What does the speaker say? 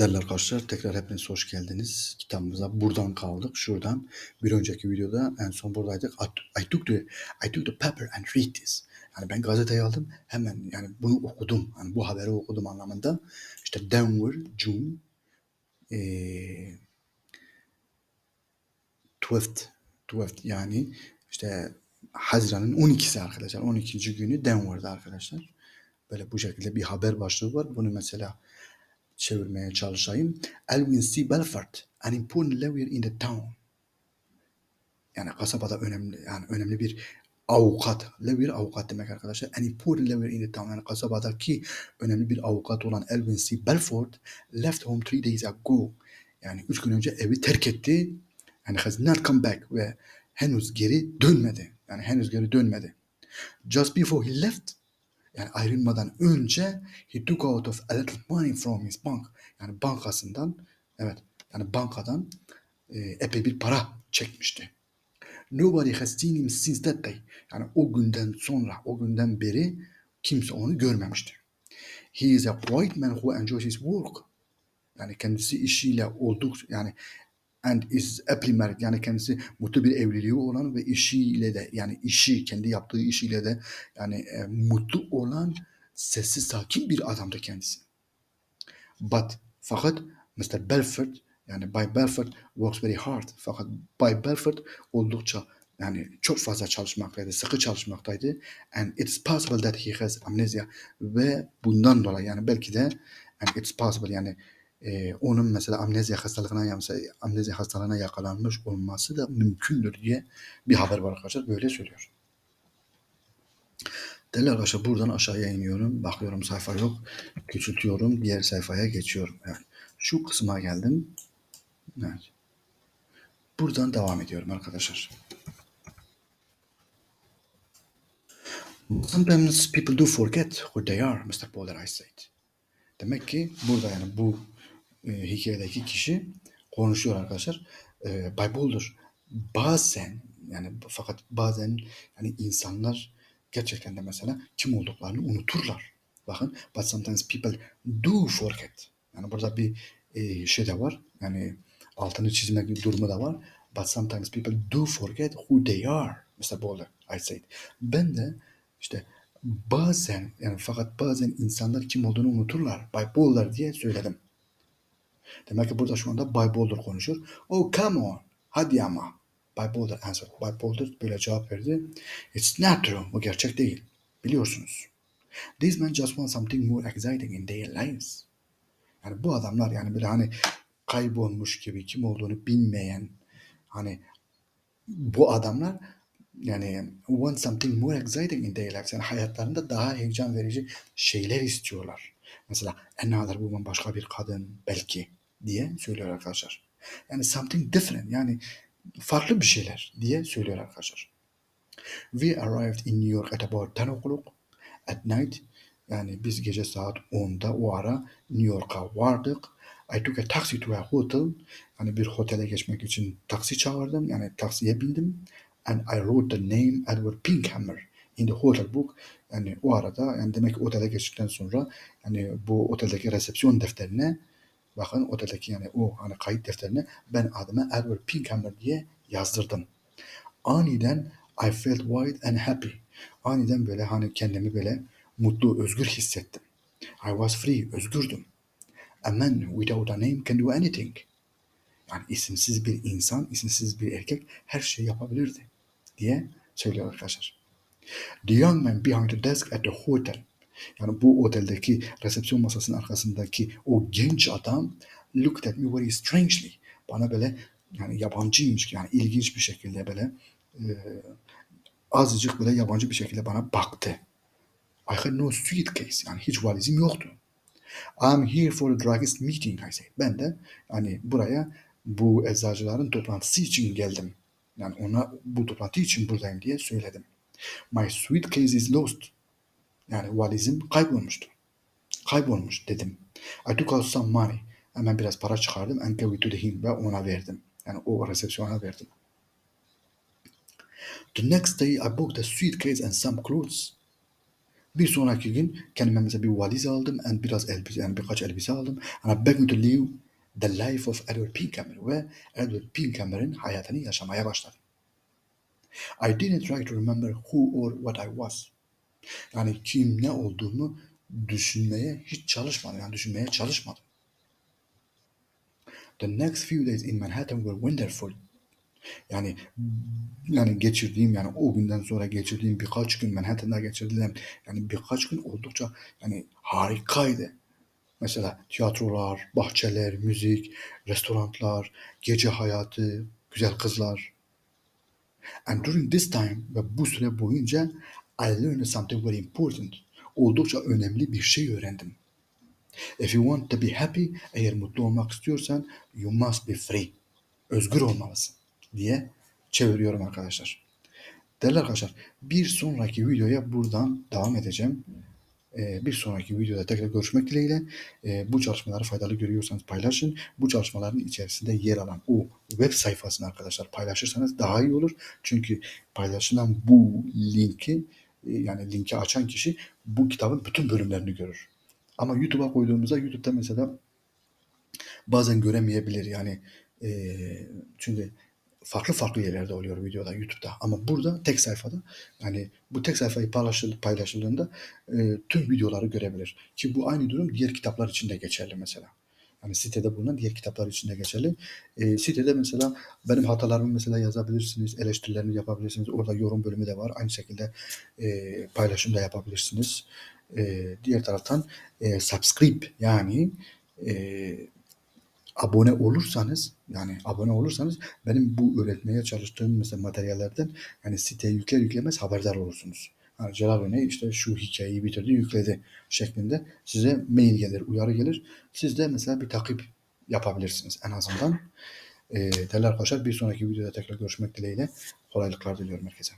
Değerli arkadaşlar tekrar hepiniz hoş geldiniz. Kitabımıza buradan kaldık. Şuradan bir önceki videoda en son buradaydık. I, took the I took the paper and read this. Yani ben gazeteyi aldım hemen yani bunu okudum. Yani bu haberi okudum anlamında. İşte Denver June eee 12th 12th yani işte Haziran'ın 12'si arkadaşlar. 12. günü Denver'da arkadaşlar. Böyle bu şekilde bir haber başlığı var. Bunu mesela çevirmeye çalışayım. Elvin C. Belfort, an important lawyer in the town. Yani kasabada önemli yani önemli bir avukat. Lawyer avukat demek arkadaşlar. An important lawyer in the town. Yani kasabadaki önemli bir avukat olan Elvin C. Belfort left home three days ago. Yani üç gün önce evi terk etti. Yani has not come back ve henüz geri dönmedi. Yani henüz geri dönmedi. Just before he left, yani ayrılmadan önce he took out of a little money from his bank. Yani bankasından evet yani bankadan e, epey bir para çekmişti. Nobody has seen him since that day. Yani o günden sonra, o günden beri kimse onu görmemişti. He is a quiet man who enjoys his work. Yani kendisi işiyle oldukça yani and is happily married. Yani kendisi mutlu bir evliliği olan ve işiyle de yani işi kendi yaptığı işiyle de yani e, mutlu olan sessiz sakin bir adamdı kendisi. But fakat Mr. Belfort yani Bay Belfort works very hard. Fakat Bay Belfort oldukça yani çok fazla çalışmaktaydı, sıkı çalışmaktaydı. And it's possible that he has amnesia ve bundan dolayı yani belki de and it's possible yani e, onun mesela amnezya hastalığına yamsa amnezya hastalığına yakalanmış olması da mümkündür diye bir haber var arkadaşlar. Böyle söylüyor. Değerli arkadaşlar buradan aşağıya iniyorum. Bakıyorum sayfa yok. Küçültüyorum. Diğer sayfaya geçiyorum. Evet. Şu kısma geldim. Evet. Buradan devam ediyorum arkadaşlar. Sometimes people do forget who they are, Mr. I said. Demek ki burada yani bu e, hikayedeki kişi konuşuyor arkadaşlar. E, Bay Boulder bazen yani fakat bazen yani insanlar gerçekten de mesela kim olduklarını unuturlar. Bakın but sometimes people do forget. Yani burada bir e, şey de var. Yani altını çizmek bir durumu da var. But sometimes people do forget who they are. Mr. Bowler, I said. Ben de işte bazen yani fakat bazen insanlar kim olduğunu unuturlar. Bay Bowler diye söyledim. Demek ki burada şu anda Bay Boulder konuşuyor. Oh come on. Hadi ama. Bay Boulder answered. Bay Boulder böyle cevap verdi. It's not true. Bu gerçek değil. Biliyorsunuz. These men just want something more exciting in their lives. Yani bu adamlar yani böyle hani kaybolmuş gibi kim olduğunu bilmeyen hani bu adamlar yani want something more exciting in their lives. Yani hayatlarında daha heyecan verici şeyler istiyorlar. Mesela another woman başka bir kadın belki diye söylüyor arkadaşlar. Yani something different yani farklı bir şeyler diye söylüyor arkadaşlar. We arrived in New York at about 10 o'clock at night. Yani biz gece saat 10'da o ara New York'a vardık. I took a taxi to a hotel. Yani bir otele geçmek için taksi çağırdım. Yani taksiye bindim. And I wrote the name Edward Pinkhammer in the hotel book. Yani o arada yani demek ki otele geçtikten sonra yani bu oteldeki resepsiyon defterine bakın oteldeki yani o hani kayıt defterine ben adımı Edward Pinkhammer diye yazdırdım. Aniden I felt wide and happy. Aniden böyle hani kendimi böyle mutlu, özgür hissettim. I was free, özgürdüm. A man without a name can do anything. Yani isimsiz bir insan, isimsiz bir erkek her şeyi yapabilirdi diye söylüyor arkadaşlar. The young man behind the desk at the hotel. Yani bu oteldeki resepsiyon masasının arkasındaki o genç adam looked at me very strangely. Bana böyle yani yabancıymış yani ilginç bir şekilde böyle e, azıcık böyle yabancı bir şekilde bana baktı. I had no suitcase yani hiç valizim yoktu. I'm here for a druggist meeting I said. Ben de hani buraya bu eczacıların toplantısı için geldim. Yani ona bu toplantı için buradayım diye söyledim. My suitcase is lost. Yani valizim kaybolmuştu. Kaybolmuş dedim. I took out some money. Hemen biraz para çıkardım and gave it to him ve ona verdim. Yani o resepsiyona verdim. The next day I booked a suitcase and some clothes. Bir sonraki gün kendime mesela bir valiz aldım. And biraz elbise, yani birkaç elbise aldım. And I began to live the life of Edward Pinkham ve Edward Pinkham'ın hayatını yaşamaya başladım. I didn't try to remember who or what I was. Yani kim ne olduğumu düşünmeye hiç çalışmadım. Yani düşünmeye çalışmadım. The next few days in Manhattan were wonderful. Yani yani geçirdiğim yani o günden sonra geçirdiğim birkaç gün Manhattan'da geçirdiğim yani birkaç gün oldukça yani harikaydı. Mesela tiyatrolar, bahçeler, müzik, restoranlar, gece hayatı, güzel kızlar. And during this time ve bu süre boyunca I learned something very important. Oldukça önemli bir şey öğrendim. If you want to be happy, eğer mutlu olmak istiyorsan you must be free. Özgür olmalısın diye çeviriyorum arkadaşlar. Değerli arkadaşlar bir sonraki videoya buradan devam edeceğim. Ee, bir sonraki videoda tekrar görüşmek dileğiyle. Ee, bu çalışmaları faydalı görüyorsanız paylaşın. Bu çalışmaların içerisinde yer alan o web sayfasını arkadaşlar paylaşırsanız daha iyi olur. Çünkü paylaşılan bu linki yani linki açan kişi bu kitabın bütün bölümlerini görür. Ama YouTube'a koyduğumuzda YouTube'da mesela bazen göremeyebilir yani e, çünkü farklı farklı yerlerde oluyor videoda YouTube'da ama burada tek sayfada yani bu tek sayfayı paylaşıl, paylaşıldığında e, tüm videoları görebilir ki bu aynı durum diğer kitaplar için de geçerli mesela. Yani sitede bulunan diğer kitaplar için de geçerli. E, sitede mesela benim hatalarımı mesela yazabilirsiniz, eleştirilerini yapabilirsiniz. Orada yorum bölümü de var. Aynı şekilde e, paylaşım da yapabilirsiniz. E, diğer taraftan e, subscribe yani e, abone olursanız yani abone olursanız benim bu öğretmeye çalıştığım mesela materyallerden yani siteye yükler yüklemez haberdar olursunuz. Yani Celal Öney işte şu hikayeyi bitirdi yükledi şeklinde size mail gelir uyarı gelir. Siz de mesela bir takip yapabilirsiniz en azından. Ee, değerli arkadaşlar bir sonraki videoda tekrar görüşmek dileğiyle kolaylıklar diliyorum herkese.